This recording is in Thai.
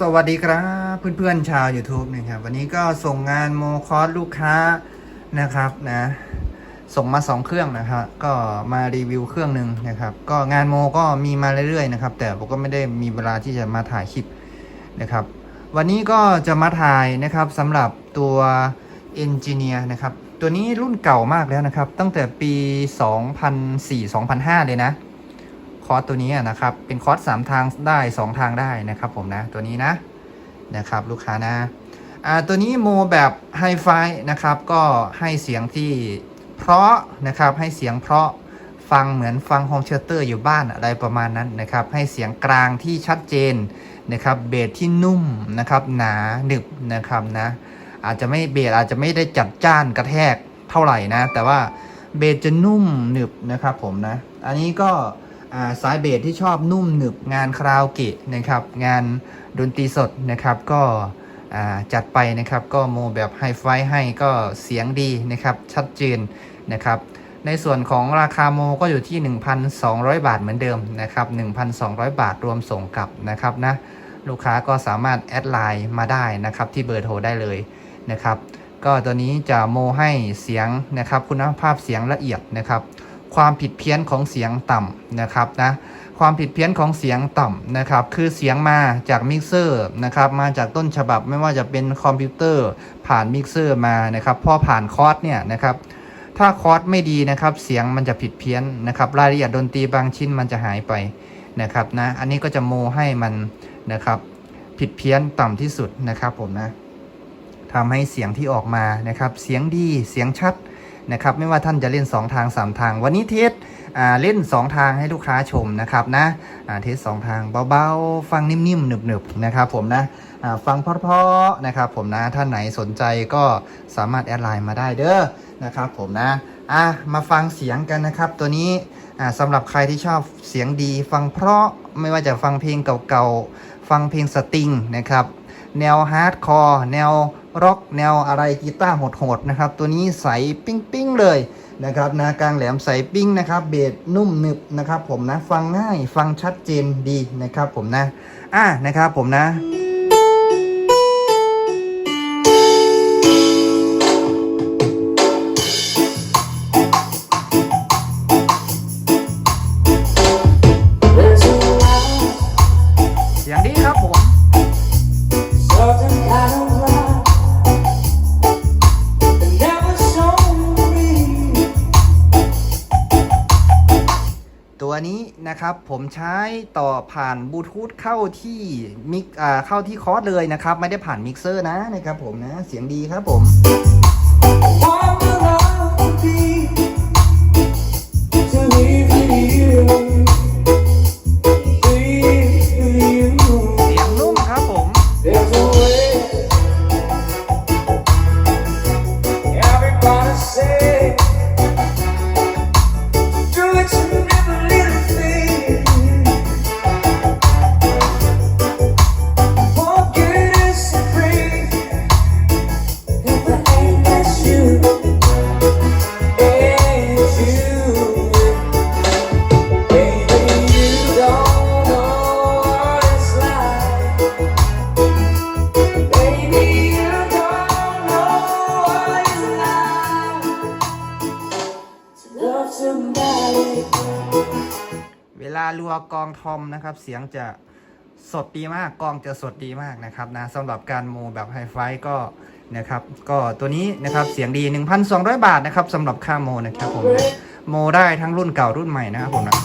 สวัสดีครับเพื่อนๆชาว YouTube นะครับวันนี้ก็ส่งงานโมคอสลูกค้านะครับนะส่งมา 2 เครื่องนะครับก็มารีวิวเครื่องหนึ่งนะครับก็งานโมก็มีมาเรื่อยๆนะครับแต่ผมก็ไม่ได้มีเวลาที่จะมาถ่ายคลิปนะครับวันนี้ก็จะมาถ่ายนะครับสำหรับตัว Engineer นะครับตัวนี้รุ่นเก่ามากแล้วนะครับตั้งแต่ปี 2004-2005 เลยนะ คอร์สตัวนี้นะครับ เป็นคอร์ส3ทางได้ 2 ทางได้นะครับผมนะ ตัวนี้นะนะครับลูกค้านะอ่าตัวนี้โมแบบไฮไฟนะครับ ก็ให้เสียงที่เพราะนะครับให้เสียงเพราะฟังเหมือนฟังโฮมเชเตอร์อยู่บ้านอะไรประมาณนั้นนะครับ ให้เสียงกลางที่ชัดเจนนะครับเบสที่นุ่มนะครับหนาหนึบนะครับนะอาจจะไม่เบสอาจจะไม่ได้จัดจ้านกระแทกเท่าไหร่นะ แต่ว่าเบสจะนุ่มหนึบนะครับผมนะ อันนี้ก็ สายเบสที่ชอบนุ่มหนึบงานคาราโอเกะนะครับงานดนตรีสดนะครับก็จัดไปนะครับก็โมแบบไฮไฟให้ก็เสียงดีนะครับชัดเจนนะครับในส่วนของราคาโมก็อยู่ที่ 1,200 บาทเหมือนเดิมนะครับ1,200 บาทรวมส่งกลับนะครับนะลูกค้าก็สามารถแอดไลน์มาได้นะครับที่เบอร์โทรได้เลยนะครับก็ตัวนี้จะโมให้เสียงนะครับคุณภาพเสียงละเอียดนะครับ ความผิดเพี้ยนของเสียงต่ำนะครับนะความผิดเพี้ยนของเสียงต่ำนะครับคือเสียงมาจากมิกเซอร์นะครับมาจากต้นฉบับไม่ว่าจะเป็นคอมพิวเตอร์ผ่านมิกเซอร์มานะครับพอผ่านคอร์สเนี่ยนะครับถ้าคอร์สไม่ดีนะครับเสียงมันจะผิดเพี้ยนนะครับรายละเอียดดนตรีบางชิ้นมันจะหายไปนะครับนะอันนี้ก็จะโมให้มันนะครับผิดเพี้ยนต่ำที่สุดนะครับผมนะทำให้เสียงที่ออกมานะครับเสียงดีเสียงชัด นะครับไม่ว่าท่านจะเล่น 2 ทาง 3 ทาง วันนี้เทสเล่น 2 ทางให้ลูกค้าชมนะครับนะเทสสองทางเบาๆ ฟังนิ่มๆหนึบๆนะครับผมนะฟังเพราะๆนะครับผมนะท่านไหนสนใจก็สามารถแอดไลน์มาได้เด้อนะครับผมนะอะมาฟังเสียงกันนะครับ ตัวนี้อ่าสำหรับใครที่ชอบเสียงดี ฟังเพราะไม่ว่าจะฟังเพลงเก่าๆ ฟังเพลงสตริงนะครับ แนวฮาร์ดคอร์แนว ร็อกแนวอะไรกีตาร์โหดๆนะครับ ตัวนี้ใสปิ้งๆเลยนะครับนะกลางแหลมใสปิ้งนะครับเบสนุ่มหนึบนะครับผมนะฟังง่ายฟังชัดเจนดีนะครับผมนะอะนะครับผมนะ นี้นะครับ ผมใช้ต่อผ่านบลูทูธเข้าที่มิกอ่าเข้าที่คอร์สเลยนะครับ ไม่ได้ผ่านมิกเซอร์นะนะครับผมนะ เสียงดีครับผมเสียงนุ่มครับผม ลารัวกองทอมนะครับ เสียงจะสดดีมากกองจะสดดีมากนะครับนะสำหรับการโมแบบไฮไฟก็นะครับก็ตัวนี้นะครับเสียงดี 1,200 บาทนะครับสำหรับค่าโมนะครับผมโมได้ทั้งรุ่นเก่ารุ่นใหม่นะครับผมนะ